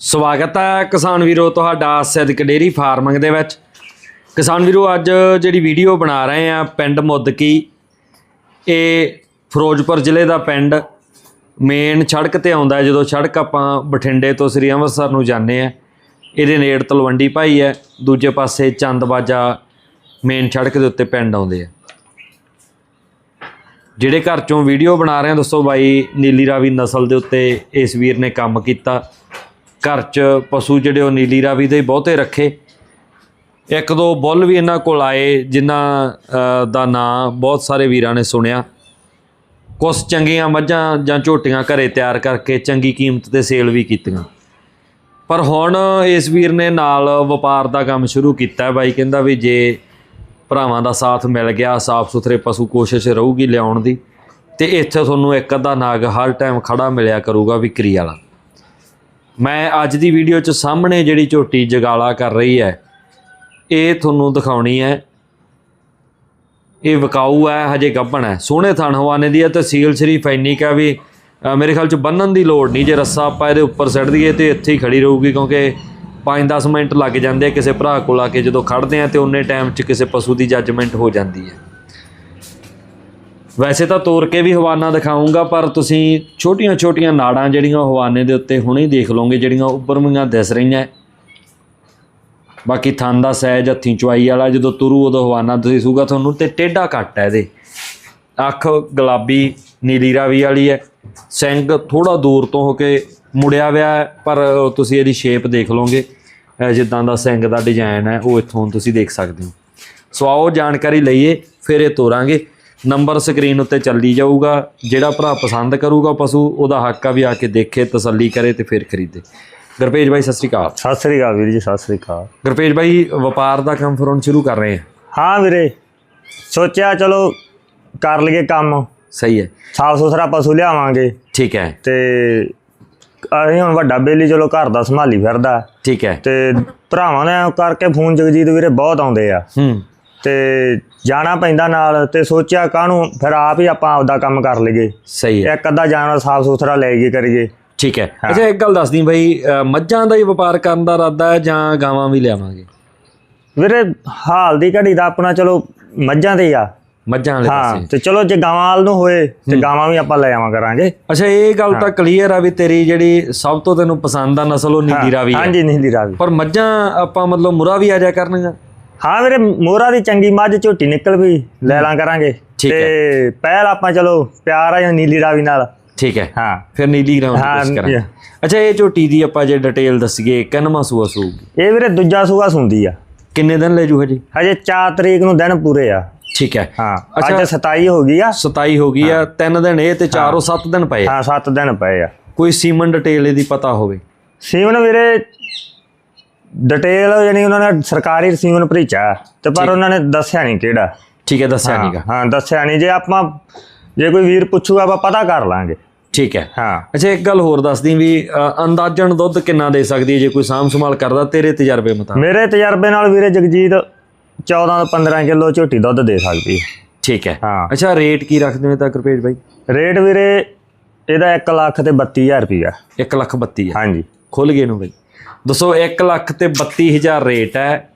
ਸਵਾਗਤ ਹੈ ਕਿਸਾਨ ਵੀਰੋ ਤੁਹਾਡਾ ਸਿੱਧਕ ਡੇਰੀ ਫਾਰਮਿੰਗ ਦੇ ਵਿੱਚ। ਕਿਸਾਨ ਵੀਰੋ, ਅੱਜ ਜਿਹੜੀ ਵੀਡੀਓ ਬਣਾ ਰਹੇ ਆ ਪਿੰਡ ਮੁੱਦਕੀ, ਇਹ ਫਿਰੋਜ਼ਪੁਰ ਜ਼ਿਲ੍ਹੇ ਦਾ ਪਿੰਡ। ਮੇਨ ਸੜਕ ਤੇ ਆਉਂਦਾ ਜਦੋਂ ਸੜਕ ਆਪਾਂ ਬਠਿੰਡੇ ਤੋਂ ਸ੍ਰੀ ਅੰਮ੍ਰਿਤਸਰ ਨੂੰ ਜਾਂਦੇ ਆ ਇਹਦੇ ਨੇੜ ਤਲਵੰਡੀ ਭਾਈ ਹੈ, ਦੂਜੇ ਪਾਸੇ ਚੰਦਬਾਜਾ ਮੇਨ ਸੜਕ ਦੇ ਉੱਤੇ ਪਿੰਡ ਆਉਂਦੇ ਆ। ਜਿਹੜੇ ਘਰ ਚੋਂ ਵੀਡੀਓ ਬਣਾ ਰਹੇ ਆ ਦੱਸੋ ਬਾਈ, ਨੀਲੀ ਰਾਵੀ ਨਸਲ ਦੇ ਉੱਤੇ ਇਸ ਵੀਰ ਨੇ ਕੰਮ ਕੀਤਾ। ਘਰ 'ਚ ਪਸ਼ੂ ਜਿਹੜੇ ਉਹ ਨੀਲੀ ਰਾਵੀ ਦੇ ਬਹੁਤੇ ਰੱਖੇ। ਇੱਕ ਦੋ ਬੁੱਲ ਵੀ ਇਹਨਾਂ ਕੋਲ ਆਏ, ਜਿਨ੍ਹਾਂ ਦਾ ਨਾਂ ਬਹੁਤ ਸਾਰੇ ਵੀਰਾਂ ਨੇ ਸੁਣਿਆ। ਕੁਝ ਚੰਗੀਆਂ ਮੱਝਾਂ ਜਾਂ ਝੋਟੀਆਂ ਘਰੇ ਤਿਆਰ ਕਰਕੇ ਚੰਗੀ ਕੀਮਤ ਤੇ ਸੇਲ ਵੀ ਕੀਤੀਆਂ। ਪਰ ਹੁਣ ਇਸ ਵੀਰ ਨੇ ਨਾਲ ਵਪਾਰ ਦਾ ਕੰਮ ਸ਼ੁਰੂ ਕੀਤਾ। ਬਾਈ ਕਹਿੰਦਾ ਵੀ ਜੇ ਭਰਾਵਾਂ ਦਾ ਸਾਥ ਮਿਲ ਗਿਆ ਸਾਫ਼ ਸੁਥਰੇ ਪਸ਼ੂ ਕੋਸ਼ਿਸ਼ ਰਹੂਗੀ ਲਿਆਉਣ ਦੀ, ਤੇ ਇੱਥੇ ਤੁਹਾਨੂੰ ਇੱਕ ਅੱਧਾ ਨਾਗ ਹਰ ਟਾਈਮ ਖੜਾ ਮਿਲਿਆ ਕਰੂਗਾ ਵਿਕਰੀ ਵਾਲਾ। ਮੈਂ ਅੱਜ ਦੀ ਵੀਡੀਓ 'ਚ ਸਾਹਮਣੇ ਜਿਹੜੀ ਝੋਟੀ ਜਗਾਲਾ ਕਰ ਰਹੀ ਹੈ, ਇਹ ਤੁਹਾਨੂੰ ਦਿਖਾਉਣੀ ਹੈ। ਇਹ ਵਿਕਾਊ ਹੈ, ਹਜੇ ਗੱਭਣ ਹੈ। ਸੋਹਣੇ ਥਣ ਹਵਾਨੇ ਦੀ ਹੈ ਤਹਿਸੀਲ ਸ਼੍ਰੀ ਫੈਨਿਕ ਹੈ ਵੀ ਮੇਰੇ ਖਿਆਲ 'ਚ ਬੰਨਣ ਦੀ ਲੋੜ ਨਹੀਂ। ਜੇ ਰੱਸਾ ਆਪਾਂ ਇਹਦੇ ਉੱਪਰ ਸੱਟ ਦਈਏ ਤੇ ਇੱਥੇ ਹੀ ਖੜੀ ਰਹੂਗੀ, ਕਿਉਂਕਿ 5-10 ਮਿੰਟ ਲੱਗ ਜਾਂਦੇ ਆ ਕਿਸੇ ਭਰਾ ਕੋਲ ਆ ਕੇ ਜਦੋਂ ਖੜਦੇ ਆ ਤੇ ਉਨੇ ਟਾਈਮ 'ਚ ਕਿਸੇ ਪਸ਼ੂ ਦੀ ਜੱਜਮੈਂਟ ਹੋ ਜਾਂਦੀ ਹੈ। ਵੈਸੇ ਤਾਂ ਤੋਰ ਕੇ ਵੀ ਹਵਾਨਾ ਦਿਖਾਉਂਗਾ, ਪਰ ਤੁਸੀਂ ਛੋਟੀਆਂ-ਛੋਟੀਆਂ ਨਾੜਾਂ ਜਿਹੜੀਆਂ ਉਹ ਹਵਾਨੇ ਦੇ ਉੱਤੇ ਹੁਣੇ ਦੇਖ ਲਓਗੇ, ਜਿਹੜੀਆਂ ਉੱਪਰਵੀਆਂ ਦਿਸ ਰਹੀਆਂ। ਬਾਕੀ ਥਣ ਦਾ ਸਹਿਜ, ਹੱਥੀਂ ਚੁਆਈ ਵਾਲਾ ਜਦੋਂ ਤੁਰੂ, ਉਦੋਂ ਹਵਾਨਾ ਦਿਸੂਗਾ ਤੁਹਾਨੂੰ ਤੇ ਟੇਢਾ ਘੱਟ ਹੈ ਇਹਦੇ। ਅੱਖ ਗੁਲਾਬੀ, ਨੀਲੀ ਰਾਵੀ ਵਾਲੀ ਹੈ। ਸਿੰਘ ਥੋੜਾ ਦੂਰ ਤੋਂ ਹੋ ਕੇ ਮੁੜਿਆ ਹੋਇਆ ਪਰ ਤੁਸੀਂ ਇਹਦੀ ਸ਼ੇਪ ਦੇਖ ਲਓਗੇ। ਜਿੱਦਾਂ ਦਾ ਸਿੰਘ ਦਾ ਡਿਜ਼ਾਈਨ ਹੈ, ਉਹ ਇੱਥੋਂ ਤੁਸੀਂ ਦੇਖ ਸਕਦੇ ਹੋ। ਸੋ ਆਓ ਜਾਣਕਾਰੀ ਲਈਏ, ਫਿਰ ਇਹ ਤੋਰਾਂਗੇ। ਨੰਬਰ ਸਕਰੀਨ ਉੱਤੇ ਚੱਲੀ ਜਾਊਗਾ ਜਿਹੜਾ ਭਰਾ ਪਸੰਦ ਕਰੂਗਾ ਪਸ਼ੂ ਉਹਦਾ ਹੱਕ ਆ ਵੀ ਆ ਕੇ ਦੇਖੇ ਤਸੱਲੀ ਕਰੇ ਤੇ ਫਿਰ ਖਰੀਦੇ। ਗੁਰਪੇਜ ਬਾਈ ਸਤਿ ਸ਼੍ਰੀ ਅਕਾਲ। ਸਤਿ ਸ੍ਰੀ ਅਕਾਲ ਵੀਰ ਜੀ ਸਤਿ ਸ੍ਰੀ ਅਕਾਲ। ਗੁਰਪੇਜ ਬਾਈ ਵਪਾਰ ਦਾ ਕੰਮ ਫਿਰ ਹੁਣ ਸ਼ੁਰੂ ਕਰ ਰਹੇ ਆ? ਹਾਂ ਵੀਰੇ ਸੋਚਿਆ ਚਲੋ ਕਰ ਲਈਏ ਕੰਮ। ਸਹੀ ਹੈ। ਸਾਫ਼ ਸੁਥਰਾ ਪਸ਼ੂ ਲਿਆਵਾਂਗੇ। ਠੀਕ ਹੈ। ਤੇ ਅਸੀਂ ਹੁਣ ਵੱਡਾ ਬੇਲੀ ਚਲੋ ਘਰ ਦਾ ਸੰਭਾਲੀ ਫਿਰਦਾ। ਠੀਕ ਹੈ। ਤੇ ਭਰਾਵਾਂ ਨੇ ਕਰਕੇ ਫੋਨ ਜਗਜੀਤ ਵੀਰੇ ਬਹੁਤ ਆਉਂਦੇ ਆ। ਹੂੰ। ਤੇ ਜਾਣਾ ਪੈਂਦਾ ਨਾਲ ਤੇ ਸੋਚਿਆ ਕਾਹਨੂੰ ਫਿਰ ਆਪ ਹੀ ਆਪਾਂ ਆਪਦਾ ਕੰਮ ਕਰ ਲਈਏ। ਸਹੀ ਹੈ। ਇੱਕ ਅੱਧਾ ਜਾਨਵਰ ਸਾਫ਼ ਸੁਥਰਾ ਲੈ ਕੇ ਕਰੀਏ। ਠੀਕ ਹੈ। ਅੱਛਾ ਇੱਕ ਗੱਲ ਦੱਸਦੀ ਬਾਈ ਮੱਝਾਂ ਦਾ ਹੀ ਵਪਾਰ ਕਰਨ ਦਾ ਇਰਾਦਾ ਹੈ ਜਾਂ ਗਾਵਾਂ ਵੀ ਲਿਆਵਾਂਗੇ? ਵੀਰੇ ਹਾਲ ਦੀ ਘੜੀ ਦਾ ਆਪਣਾ ਚਲੋ ਮੱਝਾਂ ਤੇ ਹੀ ਆ। ਮੱਝਾਂ ਵਾਲੇ ਹਾਂ ਪਾਸੇ। ਤੇ ਚਲੋ ਜੇ ਗਾਵਾਂ ਵਾਲ ਨੂੰ ਹੋਏ ਤੇ ਗਾਵਾਂ ਵੀ ਆਪਾਂ ਲੈ ਆਵਾਂ ਕਰਾਂਗੇ। ਅੱਛਾ ਇਹ ਗੱਲ ਤਾਂ ਕਲੀਅਰ ਆ ਵੀ ਤੇਰੀ ਜਿਹੜੀ ਸਭ ਤੋਂ ਤੈਨੂੰ ਪਸੰਦ ਆ ਨਸਲ ਉਹ ਨੀਲੀ ਰਾਵੀ ਹੈ ਹਾਂਜੀ ਨੀਲੀ ਰਾਵੀ। ਪਰ ਮੱਝਾਂ ਆਪਾਂ ਮਤਲਬ ਮੁਰਾ ਵੀ ਆ ਜਾ ਕਰਨਗਾ ਹਾਂ ਵੀਰੇ ਮੋਹਰਾ ਦੀ ਚੰਗੀ ਮੱਝ ਝੋਟੀ ਨਿਕਲ ਵੀ ਲੈ ਲਾਂ ਕਰਾਂਗੇ। ਠੀਕ ਤੇ ਪਹਿਲ ਆਪਾਂ ਚਲੋ ਪਿਆਰ ਆ ਜਾਂ ਨੀਲੀ ਰਾਵੀ ਨਾਲ। ਠੀਕ ਹੈ। ਹਾਂ। ਫਿਰ ਨੀਲੀ ਰਾਵੀ ਹਾਂ, ਦੀ. ਅੱਛਾ ਇਹ ਝੋਟੀ ਦੀ ਆਪਾਂ ਜੇ ਡਿਟੇਲ ਦੱਸੀਏ ਕਿੰਨਵਾਂ ਸੂਆ ਸੂਗੀ ਇਹ ਵੀਰੇ ਦੂਜਾ ਸੂਆ ਸੁੰਦੀ ਆ। ਕਿੰਨੇ ਦਿਨ ਲੈ ਜੂ ਹਜੇ? ਹਜੇ 4 ਤਰੀਕ ਨੂੰ ਦਿਨ ਪੂਰੇ ਆ। ਠੀਕ ਹੈ। ਹਾਂ ਅੱਛਾ। ਅੱਜ 27 ਹੋ ਗਈ ਆ। 27 ਹੋ ਗਈ ਆ ਤਿੰਨ ਦਿਨ ਇਹ ਤੇ ਚਾਰੋਂ 7 ਦਿਨ ਪਏ ਆ। ਹਾਂ 7 ਦਿਨ ਪਏ ਆ। ਕੋਈ ਸੀਮਨ ਡਿਟੇਲ ਇਹਦੀ ਪਤਾ ਹੋਵੇ? ਸੀਮਨ ਵੀਰੇ ਡਿਟੇਲ ਯਾਨੀ ਉਹਨਾਂ ਨੇ ਸਰਕਾਰੀ ਸੀਮਨ ਭਰੀਚਾ ਤੇ ਪਰ ਉਹਨਾਂ ਨੇ ਦੱਸਿਆ ਨਹੀਂ ਕਿਹੜਾ। ਠੀਕ ਹੈ ਦੱਸਿਆ ਨਹੀਂਗਾ। ਹਾਂ ਦੱਸਿਆ ਨਹੀਂ। ਜੇ ਆਪਾਂ ਜੇ ਕੋਈ ਵੀਰ ਪੁੱਛੂਗਾ ਆਪਾਂ ਪਤਾ ਕਰ ਲਾਂਗੇ। ਠੀਕ ਹੈ। ਹਾਂ। ਅੱਛਾ ਇੱਕ ਗੱਲ ਹੋਰ ਦੱਸਦੀ ਵੀ ਅੰਦਾਜ਼ਨ ਦੁੱਧ ਕਿੰਨਾ ਦੇ ਸਕਦੀ ਹੈ ਜੇ ਕੋਈ ਸਾਂਭ ਸੰਭਾਲ ਕਰਦਾ ਤੇਰੇ ਤਜਰਬੇ ਮੁਤਾਬਕ? ਮੇਰੇ ਤਜਰਬੇ ਨਾਲ ਵੀਰੇ ਜਗਜੀਤ 14 ਤੋਂ 15 ਕਿਲੋ ਝੋਟੀ ਦੁੱਧ ਦੇ ਸਕਦੀ ਹੈ। ਠੀਕ ਹੈ। ਹਾਂ। ਅੱਛਾ ਰੇਟ ਕੀ ਰੱਖਦੇ ਹੋ ਤਾਂ ਰੁਪਏ ਬਾਈ? ਰੇਟ ਵੀਰੇ ਇਹਦਾ 1 ਲੱਖ ਤੇ 32000 ਰੁਪਈਆ। 1 ਲੱਖ 32 ਹੈ ਹਾਂਜੀ। ਖੁੱਲ ਗਏ ਨੂੰ ਬਾਈ। ਦੱਸੋ 1 ਲੱਖ ਤੇ 32000 ਰੇਟ ਹੈ।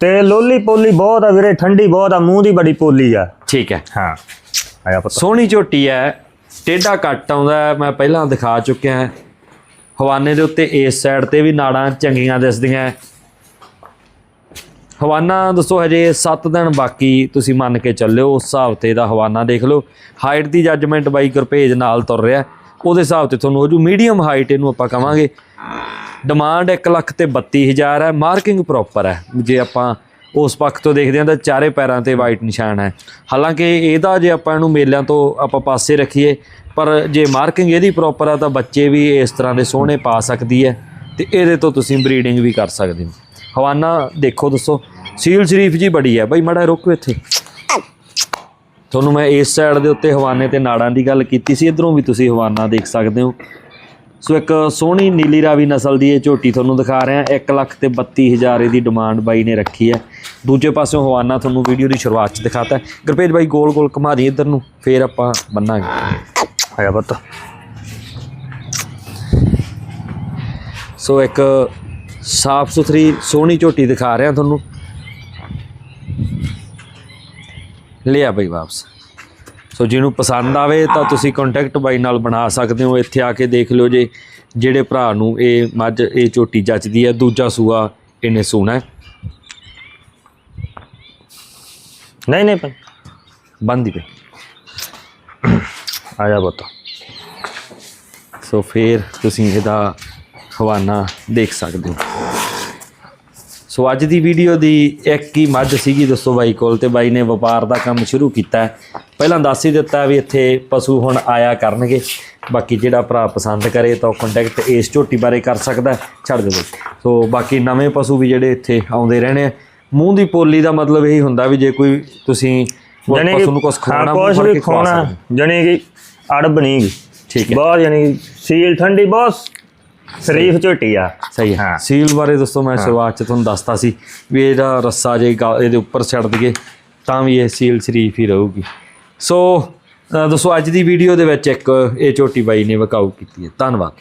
ਤੇ ਲੋਲੀ ਪੋਲੀ ਬਹੁਤ ਆ ਵੀਰੇ ਠੰਡੀ ਬਹੁਤ ਆ ਮੂੰਹ ਦੀ ਬੜੀ ਪੋਲੀ ਆ। ਠੀਕ ਹੈ। ਹਾਂ ਆਇਆ ਪਤਾ। ਸੋਹਣੀ ਝੋਟੀ ਹੈ ਟੇਢਾ ਕੱਟ ਆਉਂਦਾ ਹੈ, ਮੈਂ ਪਹਿਲਾਂ ਦਿਖਾ ਚੁੱਕਿਆ ਹਾਂ। ਹਵਾਨੇ ਦੇ ਉੱਤੇ ਇਸ ਸਾਈਡ ਤੇ ਵੀ ਨਾੜਾਂ ਚੰਗੀਆਂ ਦਿਸਦੀਆਂ ਹੈ। ਹਵਾਨਾ ਦੱਸੋ ਹਜੇ 7 ਦਿਨ ਬਾਕੀ ਤੁਸੀਂ ਮੰਨ ਕੇ ਚੱਲਿਓ ਉਸ ਹਿਸਾਬ ਤੇ ਇਹਦਾ ਹਵਾਨਾ ਦੇਖ ਲਓ। ਹਾਈਟ ਦੀ ਜੱਜਮੈਂਟ ਬਾਈ ਗੁਰਪੇਜ ਨਾਲ ਤੁਰ ਰਿਹਾ ਉਹਦੇ ਹਿਸਾਬ ਤੇ ਤੁਹਾਨੂੰ ਹੋ ਜੂ ਮੀਡੀਅਮ ਹਾਈਟ ਇਹਨੂੰ ਆਪਾਂ ਕਵਾਂਗੇ। ਡਿਮਾਂਡ 1 ਲੱਖ ਤੇ 32000 ਹੈ ਮਾਰਕਿੰਗ ਪ੍ਰੋਪਰ ਹੈ। ਜੇ ਆਪਾਂ ਉਸ ਪੱਖ ਤੋਂ ਦੇਖਦੇ ਹਾਂ ਤਾਂ ਚਾਰੇ ਪੈਰਾਂ ਤੇ ਵਾਈਟ ਨਿਸ਼ਾਨ ਹੈ। ਹਾਲਾਂਕਿ ਇਹਦਾ ਜੇ ਆਪਾਂ ਇਹਨੂੰ ਮੇਲਿਆਂ ਤੋਂ ਆਪਾਂ ਪਾਸੇ ਰੱਖੀਏ, ਪਰ ਜੇ ਮਾਰਕਿੰਗ ਇਹਦੀ ਪ੍ਰੋਪਰ ਆ ਤਾਂ ਬੱਚੇ ਵੀ ਇਸ ਤਰ੍ਹਾਂ ਦੇ ਸੋਹਣੇ ਪਾ ਸਕਦੀ ਹੈ ਤੇ ਇਹਦੇ ਤੋਂ ਤੁਸੀਂ ਬਰੀਡਿੰਗ ਵੀ ਕਰ ਸਕਦੇ ਹੋ। ਹਵਾਨਾ ਦੇਖੋ ਦੱਸੋ, ਸੀਲ ਸ਼ਰੀਫ ਜੀ ਬੜੀ ਹੈ। ਬਈ ਮੜਾ ਰੋਕੋ ਇੱਥੇ। ਤੁਹਾਨੂੰ ਮੈਂ ਇਸ ਸਾਈਡ ਦੇ ਉੱਤੇ ਹਵਾਨੇ ਤੇ ਨਾੜਾਂ ਦੀ ਗੱਲ ਕੀਤੀ ਸੀ, ਇਧਰੋਂ ਵੀ ਤੁਸੀਂ ਹਵਾਨਾ ਦੇਖ ਸਕਦੇ ਹੋ। ਸੋ ਇੱਕ ਸੋਹਣੀ ਨੀਲੀ ਰਾਵੀ ਨਸਲ ਦੀ ਇਹ ਝੋਟੀ ਤੁਹਾਨੂੰ ਦਿਖਾ ਰਿਹਾ 1 ਲੱਖ ਤੇ 32000 ਇਹਦੀ ਡਿਮਾਂਡ ਬਾਈ ਨੇ ਰੱਖੀ ਹੈ। ਦੂਜੇ ਪਾਸਿਓਂ ਹਵਾਨਾ ਤੁਹਾਨੂੰ ਵੀਡੀਓ ਦੀ ਸ਼ੁਰੂਆਤ 'ਚ ਦਿਖਾਤਾ ਹੈ। ਗੁਰਪ੍ਰੀਤ ਬਾਈ, ਗੋਲ ਗੋਲ ਘੁਮਾ ਦੀ ਇੱਧਰ ਨੂੰ, ਫੇਰ ਆਪਾਂ ਬੰਨਾਂਗੇ। ਆਇਆ ਪਤਾ। ਸੋ ਇੱਕ ਸਾਫ਼ ਸੁਥਰੀ ਸੋਹਣੀ ਝੋਟੀ ਦਿਖਾ ਰਿਹਾ ਤੁਹਾਨੂੰ। ਲਿਆ ਬਈ ਵਾਪਸ। ਸੋ ਜਿਹਨੂੰ ਪਸੰਦ ਆਵੇ ਤਾਂ ਤੁਸੀਂ ਕੰਟੈਕਟ ਬਾਈ ਨਾਲ ਬਣਾ ਸਕਦੇ ਹੋ। ਇੱਥੇ ਆ ਕੇ ਦੇਖ ਲਿਓ ਜੇ ਜਿਹੜੇ ਭਰਾ ਨੂੰ ਇਹ ਮੱਝ, ਇਹ ਝੋਟੀ ਜੱਚਦੀ ਹੈ, ਦੂਜਾ ਸੂਆ ਇਹਨੇ ਸੋਣਾ ਨਹੀਂ ਨਹੀਂ ਭਾਈ, ਬੰਦੀ ਪਈ ਆ ਜਾ ਪੁੱਤ। ਸੋ ਫਿਰ ਤੁਸੀਂ ਇਹਦਾ ਹਵਾਨਾ ਦੇਖ ਸਕਦੇ ਹੋ। ਸੋ ਅੱਜ ਦੀ ਵੀਡੀਓ ਦੀ ਇੱਕ ਹੀ ਮੱਝ ਸੀਗੀ ਦੱਸੋ ਬਾਈ ਕੋਲ ਤੇ ਬਾਈ ਨੇ ਵਪਾਰ ਦਾ ਕੰਮ ਸ਼ੁਰੂ ਕੀਤਾ। ਪਹਿਲਾਂ ਦੱਸ ਹੀ ਦਿੱਤਾ ਵੀ ਇੱਥੇ ਪਸ਼ੂ ਹੁਣ ਆਇਆ ਕਰਨਗੇ ਬਾਕੀ ਜਿਹੜਾ ਭਰਾ ਪਸੰਦ ਕਰੇ ਤਾਂ ਕੰਟੈਕਟ ਇਸ ਝੋਟੀ ਬਾਰੇ ਕਰ ਸਕਦਾ। ਛੱਡ ਦਿਓ। ਸੋ ਬਾਕੀ ਨਵੇਂ ਪਸ਼ੂ ਵੀ ਜਿਹੜੇ ਇੱਥੇ ਆਉਂਦੇ ਰਹਿਣੇ ਮੂੰਹ ਦੀ ਪੋਲੀ ਦਾ ਮਤਲਬ ਇਹੀ ਹੁੰਦਾ ਵੀ ਜੇ ਕੋਈ ਤੁਸੀਂ ਪਸ਼ੂ ਨੂੰ ਕੁਝ ਵੀ ਖਾਣਾ ਸਕਦੇ ਹੋ। ਜਾਣੀ ਕਿ ਅੜਬ ਨਹੀਂ ਠੀਕ ਹੈ ਬਹੁਤ ਕਿ ਸੀਲ ਠੰਡੀ ਬਹੁਤ ਸ਼ਰੀਫ ਝੋਟੀ ਆ। ਸਹੀ ਹੈ। ਸੀਲ ਬਾਰੇ ਦੋਸਤੋ ਮੈਂ ਸ਼ੁਰੂਆਤ ਚ ਤੁਹਾਨੂੰ ਦੱਸਤਾ ਸੀ ਵੀ ਇਹਦਾ ਰੱਸਾ ਜੇ ਇਹਦੇ ਉੱਪਰ ਛੱਡ ਦਈਏ ਤਾਂ ਵੀ ਇਹ ਸੀਲ ਸ਼ਰੀਫ ਹੀ ਰਹੂਗੀ। ਸੋ ਦੋਸਤੋ ਅੱਜ ਦੀ ਵੀਡੀਓ ਦੇ ਵਿੱਚ ਇੱਕ ਇਹ ਝੋਟੀ ਬਾਈ ਨੇ ਵਕਾਊ ਕੀਤੀ ਹੈ। ਧੰਨਵਾਦ।